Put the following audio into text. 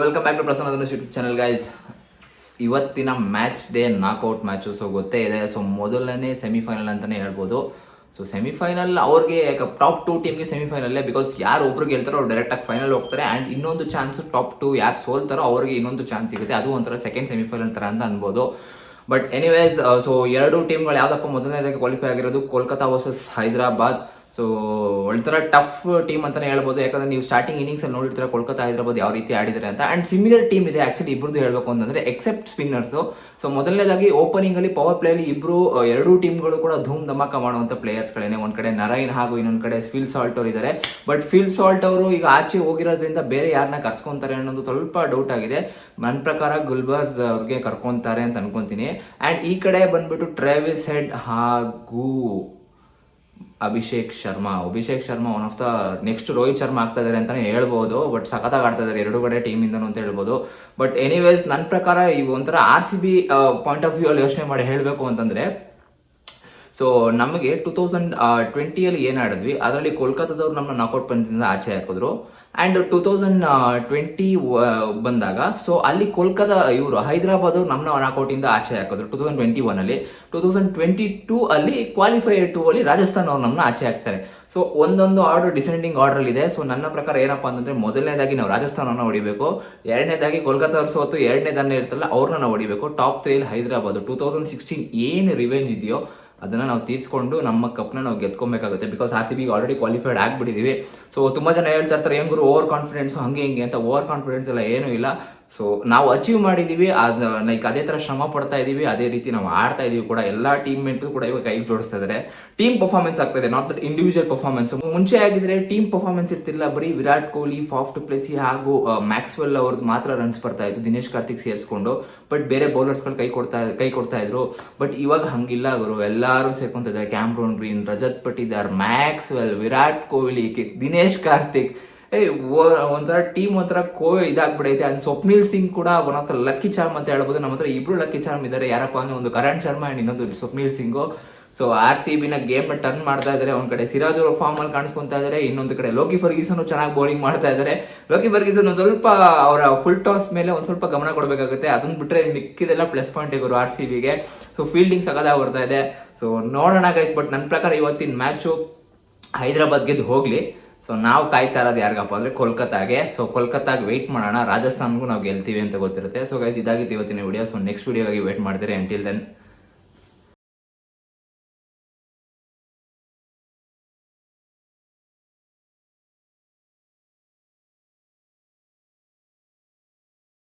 Welcome back to Prasanna YouTube channel guys ಇವತ್ತಿನ match day knockout match so ಗೊತ್ತೇ ಇದೆ. So ಮೊದಲನೇ semifinal ಅಂತಲೇ ಹೇಳ್ಬೋದು. ಸೊ ಸೆಮಿಫೈನಲ್ ಅವ್ರಿಗೆ ಟಾಪ್ ಟೂ ಟೀಮ್ಗೆ ಸೆಮಿಫೈನಲ್ಲೇ ಬಿಕಾಸ್ ಯಾರು ಒಬ್ರು ಗೆಲ್ತಾರೋ ಅವ್ರು ಡೈರೆಕ್ಟಾಗಿ ಫೈನಲ್ ಹೋಗ್ತಾರೆ. ಆ್ಯಂಡ್ ಇನ್ನೊಂದು ಚಾನ್ಸ್ ಟಾಪ್ ಟು ಯಾರು ಸೋಲ್ತಾರೋ ಅವ್ರಿಗೆ ಇನ್ನೊಂದು ಚಾನ್ಸ್ ಸಿಗುತ್ತೆ. ಅದು ಒಂಥರ ಸೆಕೆಂಡ್ ಸೆಮಿಫೈನಲ್ ಥರ ಅಂತ ಅನ್ಬೋದು. ಬಟ್ ಎನಿವೇಸ್ ಸೊ ಎರಡು ಟೀಮ್ಗಳು ಯಾವುದಪ್ಪ ಮೊದಲನೇದಾಗಿ ಕ್ವಾಲಿಫೈ ಆಗಿರೋದು? ಕೋಲ್ಕತ್ತಾ ವರ್ಸಸ್ ಹೈದರಾಬಾದ್. ಸೊ ಒಂಥರ ಟಫ್ ಟೀಮ್ ಅಂತಾನೆ ಹೇಳ್ಬೋದು. ಯಾಕಂದ್ರೆ ನೀವು ಸ್ಟಾರ್ಟಿಂಗ್ ಇನ್ನಿಂಗ್ಸ್ ಅಲ್ಲಿ ನೋಡಿರ್ತೀರ ಕೋಲ್ಕತ್ತಾ ಹೈದರಾಬಾದ್ ಯಾವ ರೀತಿ ಆಡಿದ್ದಾರೆ ಅಂತ. ಅಂಡ್ ಸಿಮಿಲರ್ ಟೀಮ್ ಇದೆ ಆ್ಯಕ್ಚುಲಿ ಇಬ್ರದ್ದು ಹೇಳಬೇಕು ಅಂತಂದ್ರೆ ಎಕ್ಸೆಪ್ಟ್ ಸ್ಪಿನ್ನರ್ಸ್ ಸೊ ಮೊದಲನೇದಾಗಿ ಓಪನಿಂಗ್ ಅಲ್ಲಿ ಪವರ್ ಪ್ಲೇ ಅಲ್ಲಿ ಇಬ್ರು ಅಹ್, ಎರಡೂ ಟೀಮ್ಗಳು ಕೂಡ ಧೂಮ್ ಧಮಾಕ ಮಾಡುವಂತ ಪ್ಲೇಯರ್ಸ್ಗಳೇನೆ ಒಂದು ಕಡೆ ನರೈನ್ ಹಾಗೂ ಇನ್ನೊಂದು ಕಡೆ ಫಿಲ್ ಸಾಲ್ಟ್ ಅವರು ಇದ್ದಾರೆ ಬಟ್ ಫಿಲ್ ಸಾಲ್ಟ್ ಅವರು ಈಗ ಆಚೆ ಹೋಗಿರೋದ್ರಿಂದ ಬೇರೆ ಯಾರನ್ನ ಕರ್ಸ್ಕೊಂತಾರೆ ಅನ್ನೋದು ಸ್ವಲ್ಪ ಡೌಟ್ ಆಗಿದೆ. ನನ್ನ ಪ್ರಕಾರ ಗುಲ್ಬರ್ಸ್ ಅವ್ರಿಗೆ ಕರ್ಕೊತಾರೆ ಅಂತ ಅನ್ಕೊಂತೀನಿ. ಅಂಡ್ ಈ ಕಡೆ ಬಂದ್ಬಿಟ್ಟು ಟ್ರಾವಿಸ್ ಹೆಡ್ ಹಾಗೂ Abhishek Sharma. Abhishek Sharma one of the next Rohit Sharma ಆಗ್ತಾ ಇದಾರೆ ಅಂತಾನೆ ಹೇಳ್ಬೋದು ಬಟ್ ಸಖತ್ತಾಗಿ ಆಡ್ತಾ ಇದಾರೆ ಎರಡು ಕಡೆ ಟೀಮಿಂದನೂ ಅಂತ ಹೇಳ್ಬೋದು. ಬಟ್ ಎನಿವೇಸ್ ನನ್ನ ಪ್ರಕಾರ ಈ ಒಂಥರ R C B point of view ಅಲ್ಲಿ ಯೋಚನೆ ಮಾಡಿ ಹೇಳಬೇಕು ಅಂತಂದ್ರೆ ಸೊ ನಮಗೆ ಟೂ ತೌಸಂಡ್ ಟ್ವೆಂಟಿಯಲ್ಲಿ ಏನು ಆಡಿದ್ವಿ ಅದರಲ್ಲಿ ಕೋಲ್ಕತ್ತಾದವ್ರು ನಮ್ಮ ನಾಕೌಟ್ ಪಂದ್ಯದಿಂದ ಆಚೆ ಹಾಕಿದ್ರು. ಆ್ಯಂಡ್ ಟೂ ತೌಸಂಡ್ ಟ್ವೆಂಟಿ ಬಂದಾಗ ಸೊ ಅಲ್ಲಿ ಕೋಲ್ಕತ್ತಾ ಇವರು ಹೈದರಾಬಾದ್ ನಮ್ಮ ನಾಕೌಟಿಂದ ಆಚೆ ಹಾಕಿದ್ರು ಟೂ ತೌಸಂಡ್ ಟ್ವೆಂಟಿ ಒನಲ್ಲಿ ಟೂ ತೌಸಂಡ್ ಟ್ವೆಂಟಿ ಟೂ ಅಲ್ಲಿ ಕ್ವಾಲಿಫೈ ಟೂ ಅಲ್ಲಿ ರಾಜಸ್ಥಾನ್ ಅವ್ರು ನಮ್ಮನ್ನ ಆಚೆ ಹಾಕ್ತಾರೆ. ಸೊ ಒಂದೊಂದು ಆರ್ಡರ್ ಡಿಸೆಂಡಿಂಗ್ ಆರ್ಡರ್ ಇದೆ. ಸೊ ನನ್ನ ಪ್ರಕಾರ ಏನಪ್ಪಾ ಅಂತಂದ್ರೆ, ಮೊದಲನೇದಾಗಿ ನಾವು ರಾಜಸ್ಥಾನವನ್ನು ಹೊಡಿಬೇಕು. ಎರಡನೇದಾಗಿ ಕೋಲ್ಕತ್ತಾ ಅವ್ರು ಸೋತು ಎರಡನೇದನ್ನೇ ಇರ್ತಲ್ಲ, ಅವ್ರನ್ನ ನಾವು ಹೊಡಿಬೇಕು. ಟಾಪ್ ತ್ರೀಲಿ ಹೈದರಾಬಾದ್ ಟೂ ತೌಸಂಡ್ ಸಿಕ್ಸ್ಟೀನ್ ಏನು ರಿವೆಂಜ್ ಇದೆಯೋ ಅದನ್ನು ನಾವು ತೀರಿಸ್ಕೊಂಡು ನಮ್ಮ ಕಪ್ನ ನಾವು ಗೆದ್ಕೊಬೇಕಾಗುತ್ತೆ. ಬಿಕಾಸ್ ಆರ್ ಸಿ ಬಿಗೆ ಆಲ್ರೆಡಿ ಕ್ವಾಲಿಫೈಡ್ ಆಗಿಬಿಟ್ಟಿದ್ದೀವಿ ಸೊ ತುಂಬ ಜನ ಹೇಳ್ತಾ ಇರ್ತಾರೆ, ಏನು ಗುರು ಓವರ್ ಕಾನ್ಫಿಡೆನ್ಸ್ ಹಂಗೆ ಹಿಂಗೆ ಅಂತ. ಓವರ್ ಕಾನ್ಫಿಡೆನ್ಸ್ ಎಲ್ಲ ಏನೂ ಇಲ್ಲ. ಸೊ ನಾವು ಅಚೀವ್ ಮಾಡಿದ್ದೀವಿ ಅದು ಲೈಕ್ ಅದೇ ಥರ ಶ್ರಮ ಪಡ್ತಾ ಇದ್ದೀವಿ ಅದೇ ರೀತಿ ನಾವು ಆಡ್ತಾ ಇದ್ದೀವಿ ಕೂಡ, ಎಲ್ಲ ಟೀಮ್ ಕೂಡ ಇವಾಗ ಕೈ ಜೋಡಿಸ್ತಾ ಇದ್ದಾರೆ ಟೀಮ್ ಪರ್ಫಾರ್ಮೆನ್ಸ್ ಆಗ್ತಾ ಇದೆ ನಾಟ್ ದಟ್ ಇಂಡಿವಿಜುವಲ್ ಪರ್ಫಾರ್ಮೆನ್ಸ್ ಮುಂಚೆ ಆಗಿದ್ರೆ ಟೀಮ್ ಪರ್ಫಾರ್ಮೆನ್ಸ್ ಇರ್ತಿಲ್ಲ ಬರೀ ವಿರಾಟ್ ಕೊಹ್ಲಿ ಫಾಫ್ಟ್ ಪ್ಲೇಸಿ ಹಾಗೂ ಮ್ಯಾಕ್ಸ್ವೆಲ್ ಅವ್ರದ್ದು ಮಾತ್ರ ರನ್ಸ್ ಬರ್ತಾ ಇತ್ತು, ದಿನೇಶ್ ಕಾರ್ತಿಕ್ ಸೇರಿಸ್ಕೊಂಡು. ಬಟ್ ಬೇರೆ ಬೌಲರ್ಸ್ಗಳು ಕೈ ಕೊಡ್ತಾ ಕೈ ಕೊಡ್ತಾ ಇದ್ರು. ಬಟ್ ಇವಾಗ ಹಂಗಿಲ್ಲ ಅವರು ಎಲ್ಲರೂ ಸೇರ್ಕೊಂತ ಇದ್ದಾರೆ Cameron Green Rajat Patidar Maxwell Virat Kohli Dinesh Karthik. ಏ ಒಂಥರ ಟೀಮ್ ಒಂಥರ ಕೋ ಇದಾಗ್ಬಿಡೈತೆ. ಅಂಡ್ ಸ್ವಪ್ನಿಲ್ ಸಿಂಗ್ ಕೂಡ ಒನ್ ಆಫ್ ಲಕ್ಕಿ ಚಾರ್ಮ್ ಅಂತ ಹೇಳ್ಬೋದು. ನಮ್ಮ ಹತ್ರ ಇಬ್ರು ಲಕ್ಕಿ ಚಾರ್ಮ್ ಇದ್ದಾರೆ ಯಾರಪ್ಪ ಅಂದ್ರೆ ಒಂದು ಕರಣ್ ಶರ್ಮಾ ಅಂಡ್ ಇನ್ನೊಂದು Swapnil Singh. So R C ಬಿನ game turn ಮಾಡ್ತಾ ಇದ್ದಾರೆ ಒಂದ್ ಕಡೆ ಸಿರಾಜ್ ಅವರು ಫಾರ್ಮ್ ಅಲ್ಲಿ ಕಾಣಿಸ್ಕೊಂತಾ ಇದ್ದಾರೆ ಇನ್ನೊಂದು ಕಡೆ ಲೋಕಿ ಫರ್ಗೀಸನು ಚೆನ್ನಾಗಿ ಬೌಲಿಂಗ್ ಮಾಡ್ತಾ ಇದ್ದಾರೆ ಲೋಕಿ ಫರ್ಗೀಸನ್ ಒಂದ್ ಸ್ವಲ್ಪ ಅವರ ಫುಲ್ ಟಾಸ್ ಮೇಲೆ ಒಂದ್ ಸ್ವಲ್ಪ ಗಮನ ಕೊಡಬೇಕಾಗುತ್ತೆ. ಅದನ್ನು ಬಿಟ್ರೆ ಮಿಕ್ಕಿದೆಲ್ಲ ಪ್ಲಸ್ ಪಾಯಿಂಟ್ ಇವರು ಆರ್ ಸಿ ಬಿಗೆ ಸೊ ಫೀಲ್ಡಿಂಗ್ ಸಗದಾಗ ಬರ್ತಾ ಇದೆ. ಸೊ ನೋಡೋಣ ಗೈಸ್ ಬಟ್ ನನ್ನ ಪ್ರಕಾರ ಇವತ್ತಿನ ಮ್ಯಾಚು ಹೈದರಾಬಾದ್ ಗೆದ್ದು ಹೋಗ್ಲಿ. ಸೊ ನಾವು ಕಾಯ್ತಾ ಇರೋದು ಯಾರಿಗಪ್ಪ ಅಂದ್ರೆ ಕೋಲ್ಕತ್ತಾಗೆ. ಸೊ ಕೋಲ್ಕತ್ತಾಗೆ ವೆಯ್ಟ್ ಮಾಡೋಣ. ರಾಜಸ್ಥಾನ್ಗೂ ನಾವು ಗೆಲ್ತೀವಿ ಅಂತ ಗೊತ್ತಿರುತ್ತೆ. ಸೊ ಗೈಸ್ ಇದಾಗಿತ್ತು ಇವತ್ತಿನ ವಿಡಿಯೋ ಸೊ ನೆಕ್ಸ್ಟ್ ವಿಡಿಯೋಗಾಗಿ ವೆಯ್ಟ್ ಮಾಡ್ತೀರಿ. Until then